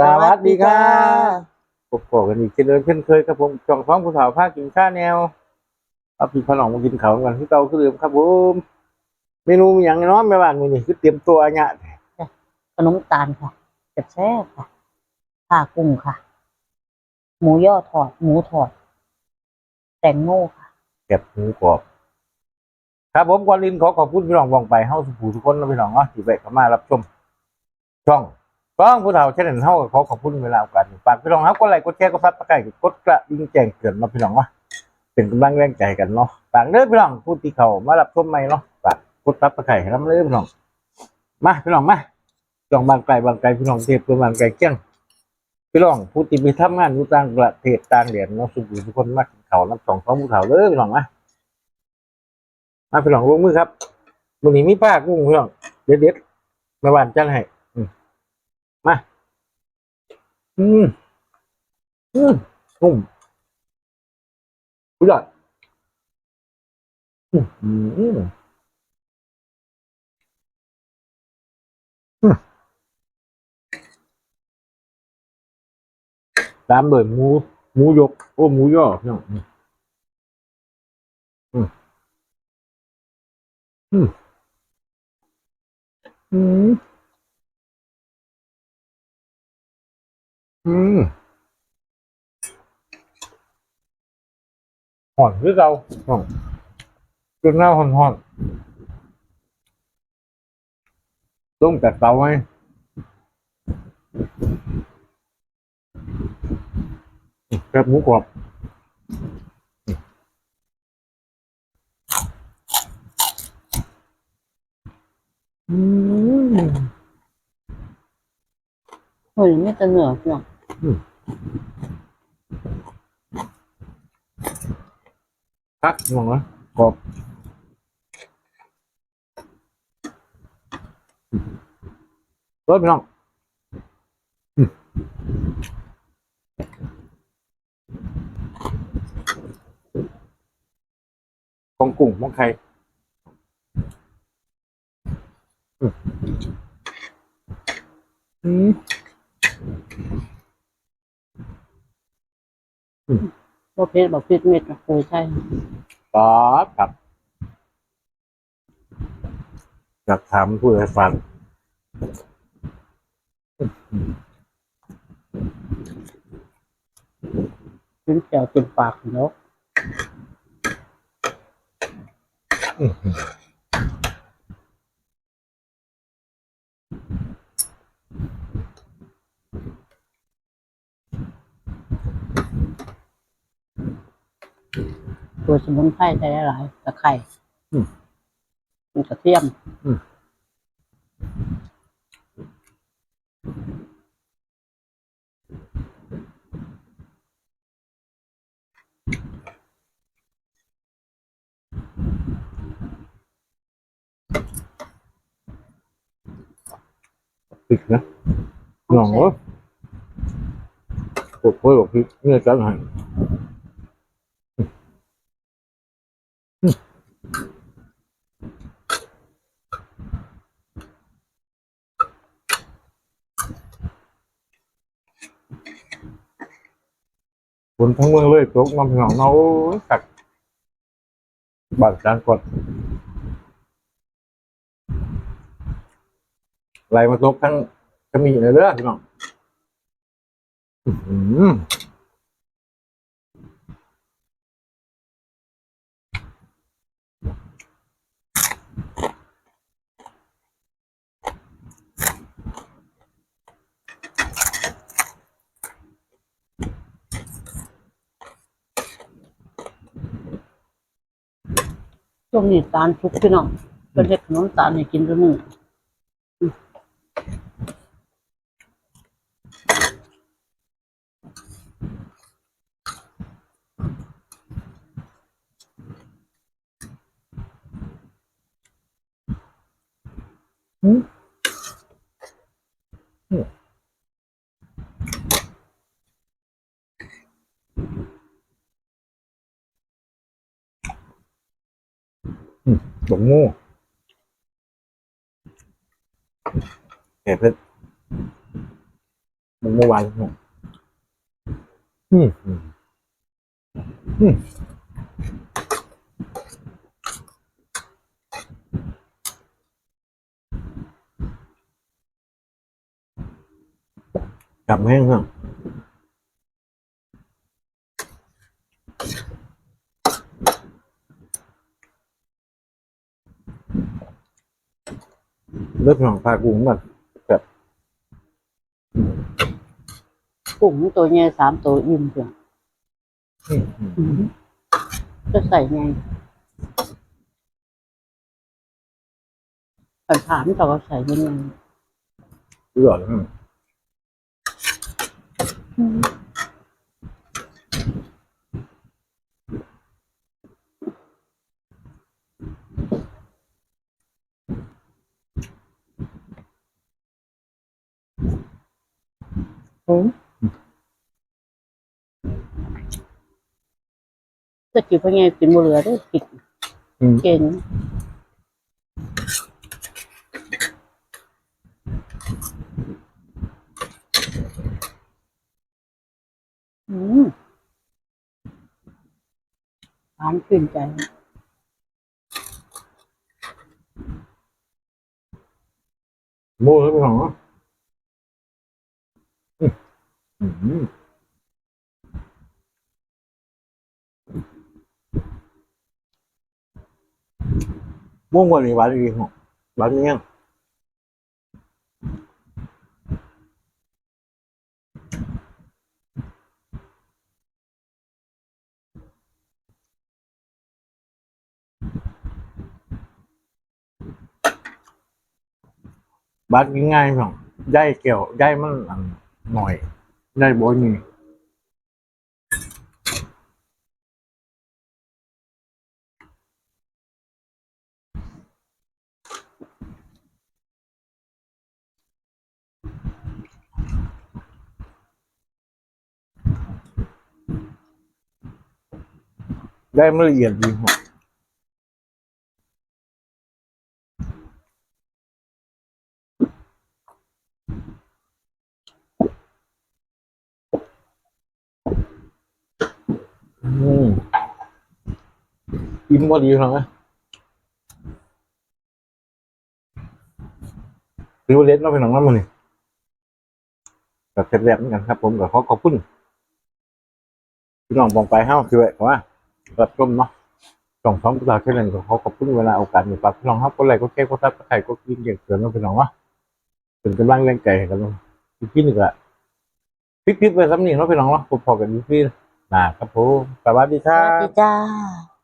สวัสดีครับพบกันอีกเช่นเดิมเช่นเคยครับผมจองท้องผู้สาวภาคกินข้าวแนวเอาพี่ขนมมากินเขาวกันที่เก่าคือเดิมครับผมเมนูมีอย่างน้อยแม่บ้านมื้อนี้คือเตรียมตัวเนี่ยขนมตาลค่ะแซ่บๆค่ะผ้ากุ้งค่ะ หมูย่อทอด หมูทอด แตงโมค่ะเก็บหมูกรอบครับผมก่อนอื่นขอขอบคุณพี่น้องวองไปเฮาสุภูทุกคนนะพี่น้องเนาะที่แวะเข้ามารับชม ช่อง ก้องผู้เฒ่าเช่นเฮาก็ขอขอบคุณเวลาโอกาสฝากพี่น้องครับกดไลค์กดแชร์กดซับสไครต์กดกระดิ่งแจ้งเตือนเนาพี่น้องเนาะเป็นกำลังแรงใจกันเนาะฝากเด้อพี่น้องผู้ที่เขามารับชมใหม่เนาะฝากกดซับสไครต์ให้นำเลยพี่น้องมาพี่น้องมาพี่น้องบางไกลบางไกลพี่น้องเทพเพื่อบางไกลเกี้ยงพี่น้องผู้ที่ไปทำงานอยู่ต่างประเทศต่างแดนเนาะสุขุมทุกคนมากินข้าน้ำสองสองผู้เฒ่าเด้อพี่น้องมามาพี่น้องลงมือครับมื้อนี้มีป้ากุ้งพี่น้องเด็ดๆม่บ้านจัดให้ มา อืม อืมนุ่มสุดยอดอืมอืมอืมอืมตามด้วยหมูหมูยก โอ้หมูย่อพี่น้องอืม อืม อืม อืมหอนคือเราหอนจนหน้าหอนหอนต้มจากเตาไหมแบบหมูกรอบ เฮ้ยไม่จะเหนือเพียงคักมองนะกรอบรสพี่น้องอืมของกุ้งของไข่อืมอืม บ่เพชรบ่เพชรเม็ดก็เคยใช่ตอดครับอยากถามผู้ให้ฟังกินแจ่วเต็มปากแล้ว ตัวสมุนไพรได้หลายตะไคร้มันกระเทียมพริกนะหน่องเอ้ยปวดเพื่อบอกพริกเนี่ยจังหัน คนทั้งเมืองเลยตกน้ำหนองเนาสักบาดจานกดไหลมาตกทั้งจะมีในเรื่องพี่น้อง ช่วงนี้ตาลทุกพี่น้องเป็นเด็กขนมตาลให้กินด้วยมือ บกงูเห็ดเผ็ดมันเมื่อวานอืมอืมอืมกลับแห้งครับ เลือดหนองพากุ้งมันกุ้งตัวใหญ่สามตัวอิ่มเพียงอืมอืมจะใส่ไงผ่านผ่านเราก็ใส่ยังไงอร่อยอืม ก็จิบเป็นไงกินบ่เหลือได้กินอืมเก่งอืมหวานชื่นใจโม่แล้วเป็นของอืมอื มม่วงกว่านี้หวานอีหรอหวานเนี้ยงบาดกินง่ายหรอกได้เกี่ยวได้มันอันหน่อย ได้โบยนี่ได้มันละเอืมอิ่มพอดีหรอกนะริวเล็ดเราเป็นหนังน้ำมันนี่กับแซ่บๆเหมือนกันครับ ผมกับขอขอบคุณพี่น้องบองไปเฮ้าคือว่ารับชมเนาะสองสองตาแค่นั้นก็ขอขอบคุณเวลาโอกาสมีฝากพี่น้องครับก็ไลค์ก็แค่ก็ซับก็ไข่ก็กินเก่งเกินเราพี่น้องเนาะเป็นกำลังแรงใจกันเนาะอีกทีหนึงอะพลิกๆไปซ้ำนี่เนาะพี่น้องเนาะพบพอกันอีกทีห นะครับผมสวัสดีคสรับ วัสดีจ้า